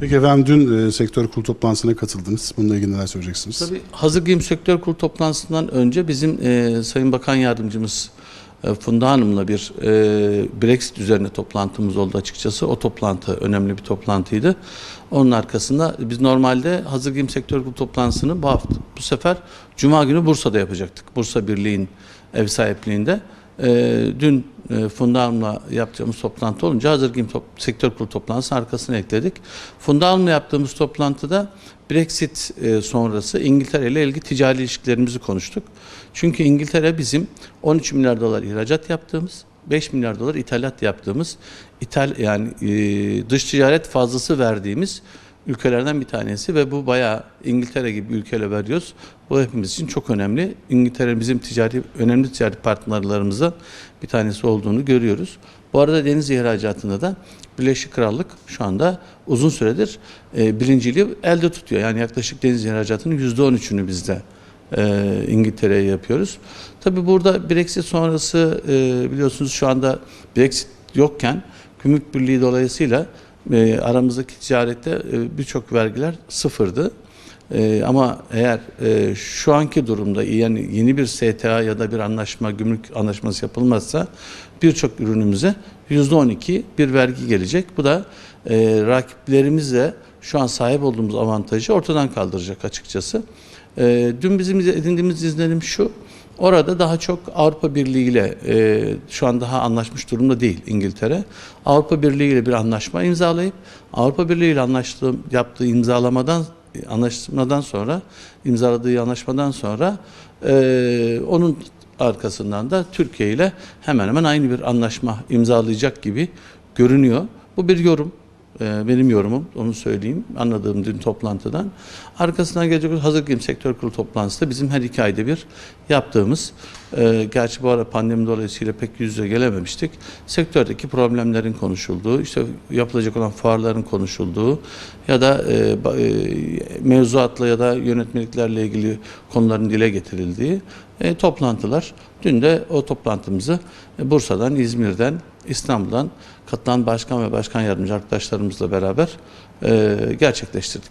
Peki efendim dün e, sektör kurulu toplantısına katıldınız. Bununla ilgili neler söyleyeceksiniz? Tabii hazır giyim sektör kurulu toplantısından önce bizim e, Sayın Bakan Yardımcımız e, Funda Hanım'la bir e, Brexit üzerine toplantımız oldu açıkçası. O toplantı önemli bir toplantıydı. Onun arkasında biz normalde hazır giyim sektör kurulu toplantısını bu hafta bu sefer Cuma günü Bursa'da yapacaktık. Bursa Birliği'nin ev sahipliğinde. E, dün e, Funda Hanım'la yaptığımız toplantı olunca hazır giyim top- sektör kurulu toplantısının arkasına ekledik. Funda Hanım'la yaptığımız toplantıda Brexit e, sonrası İngiltere ile ilgili ticari ilişkilerimizi konuştuk. Çünkü İngiltere bizim 13 milyar dolar ihracat yaptığımız, 5 milyar dolar ithalat yaptığımız, ithal yani e, dış ticaret fazlası verdiğimiz ülkelerden bir tanesi ve bu bayağı İngiltere gibi ülkeyle veriyoruz. Bu hepimiz için çok önemli. İngiltere bizim ticari önemli ticari partnerlerimizden bir tanesi olduğunu görüyoruz. Bu arada deniz ihracatında da Birleşik Krallık şu anda uzun süredir e, birinciliği elde tutuyor. Yani yaklaşık deniz ihracatının %13'ünü bizde e, İngiltere'ye yapıyoruz. Tabii burada Brexit sonrası e, biliyorsunuz şu anda Brexit yokken Gümrük Birliği dolayısıyla e, aramızdaki ticarette e, birçok vergiler sıfırdı. E, ama eğer e, şu anki durumda yani yeni bir STA ya da bir anlaşma, gümrük anlaşması yapılmazsa birçok ürünümüze %12 bir vergi gelecek. Bu da e, rakiplerimizle şu an sahip olduğumuz avantajı ortadan kaldıracak açıkçası. E, dün bizim edindiğimiz izlenim şu. Orada daha çok Avrupa Birliği ile e, şu an daha anlaşmış durumda değil İngiltere. Avrupa Birliği ile bir anlaşma imzalayıp Avrupa Birliği ile anlaştığı, yaptığı imzalamadan anlaşmadan sonra imzaladığı anlaşmadan sonra e, onun arkasından da Türkiye ile hemen hemen aynı bir anlaşma imzalayacak gibi görünüyor. Bu bir yorum. Ee, benim yorumum onu söyleyeyim anladığım dün toplantıdan. Arkasından gelecek hazır giyim sektör kurulu toplantısı da bizim her iki ayda bir yaptığımız e, gerçi bu ara pandemi dolayısıyla pek yüz yüze gelememiştik. Sektördeki problemlerin konuşulduğu, işte yapılacak olan fuarların konuşulduğu ya da e, e, mevzuatla ya da yönetmeliklerle ilgili konuların dile getirildiği e, toplantılar. Dün de o toplantımızı e, Bursa'dan, İzmir'den, İstanbul'dan katılan başkan ve başkan yardımcı arkadaşlarımızla beraber e, gerçekleştirdik.